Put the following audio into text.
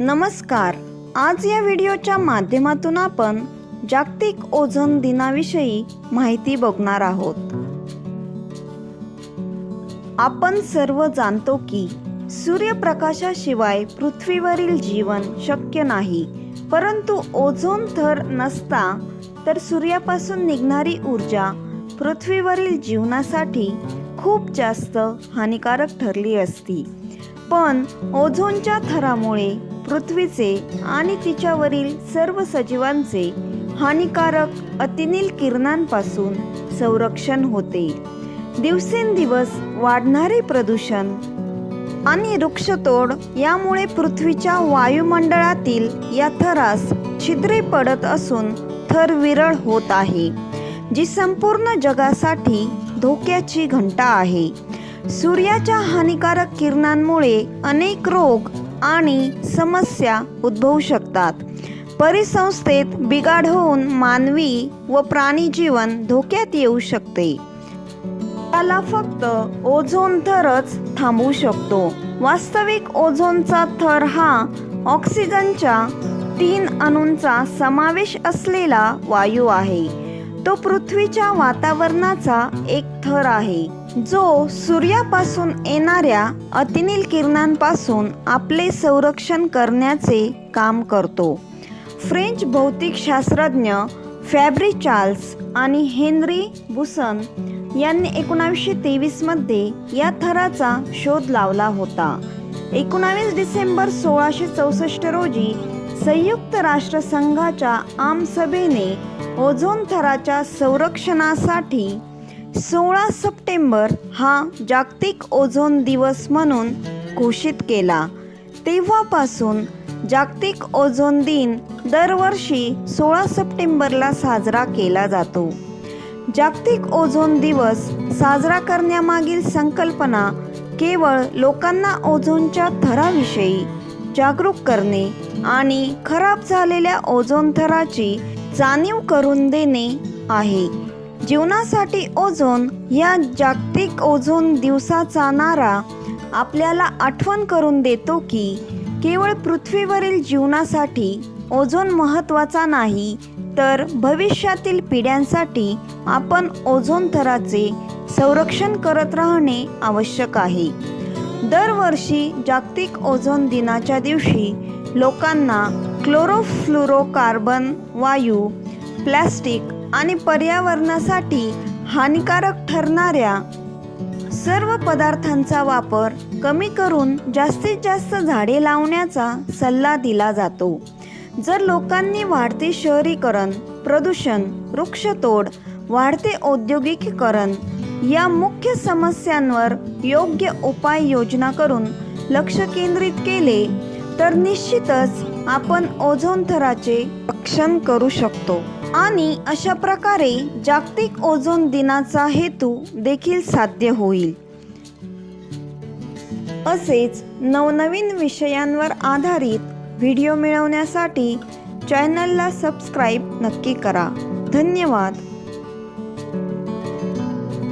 नमस्कार. आज या व्हिडिओच्या माध्यमातून आपण जागतिक ओझोन दिनाविषयी माहिती बघणार आहोत. आपण सर्व जाणतो की सूर्यप्रकाशाशिवाय पृथ्वीवरील जीवन शक्य नाही. परंतु ओझोन थर नसता तर सूर्यापासून निघणारी ऊर्जा पृथ्वीवरील जीवनासाठी खूप जास्त हानिकारक ठरली असती. पण ओझोनच्या थरामुळे पृथ्वीचे आणि तिच्यावरील सर्व सजीवांचे हानिकारक अतिनील किरणांपासून संरक्षण होते. दिवसेंदिवस वाढणारे प्रदूषण आणि वृक्षतोड यामुळे पृथ्वीच्या वायुमंडळातील या थरास छिद्रे पडत असून थर विरळ होत आहे जी संपूर्ण जगासाठी धोक्याची घंटा आहे. सूर्याच्या हानिकारक किरणांमुळे अनेक रोग आणि समस्या उद्भवू शकतात. परिसंस्थेत बिघाड होऊन मानवी व प्राणी जीवन धोक्यात येऊ शकते. त्याला फक्त ओझोन थरच थांबवू शकतो. वास्तविक ओझोनचा थर हा ऑक्सिजनच्या तीन अणूंचा समावेश असलेला वायू आहे. तो पृथ्वीच्या वातावरणाचा एक थर आहे. जो सूर्यापासून येणाऱ्या अतिनील किरणांपासून आपले संरक्षण करण्याचे काम करतो. फ्रेंच भौतिकशास्त्रज्ञ फॅब्री चार्ल्स आणि हेनरी बुसन यांनी एकोणावीसशे तेवीसमध्ये या थराचा शोध लावला होता. एकोणावीस डिसेंबर सोळाशे चौसष्ट रोजी संयुक्त राष्ट्रसंघाच्या आमसभेने ओझोन थराच्या संरक्षणासाठी सोळा सप्टेंबर हा जागतिक ओझोन दिवस म्हणून घोषित केला. तेव्हापासून जागतिक ओझोन दिन दरवर्षी सोळा सप्टेंबरला साजरा केला जातो. जागतिक ओझोन दिवस साजरा करण्यामागील संकल्पना केवळ लोकांना ओझोनच्या थराविषयी जागरूक करणे आणि खराब झालेल्या ओझोन थराची जाणीव करून देणे आहे. जीवनासाठी ओझोन या जागतिक ओझोन दिवसाचा नारा आपल्याला आठवण करून देतो की केवळ पृथ्वीवरील जीवनासाठी ओझोन महत्त्वाचा नाही तर भविष्यातील पिढ्यांसाठी आपण ओझोन थराचे संरक्षण करत राहणे आवश्यक आहे. दरवर्षी जागतिक ओझोन दिनाच्या दिवशी लोकांना क्लोरोफ्लुरोकार्बन वायू प्लॅस्टिक आणि पर्यावरणासाठी हानिकारक ठरणाऱ्या सर्व पदार्थांचा वापर कमी करून जास्तीत जास्त झाडे लावण्याचा सल्ला दिला जातो. जर लोकांनी वाढते शहरीकरण प्रदूषण वृक्षतोड वाढते औद्योगिकीकरण या मुख्य समस्यांवर योग्य उपाययोजना करून लक्ष केंद्रित केले तर निश्चितच आपण ओझोन थराचे रक्षण करू शकतो. आणि अशा प्रकारे जागतिक ओझोन दिनाचा हेतू देखील साध्य होईल. असेच नवनवीन विषयांवर आधारित व्हिडिओ मिळवण्यासाठी चॅनलला सबस्क्राईब नक्की करा. धन्यवाद.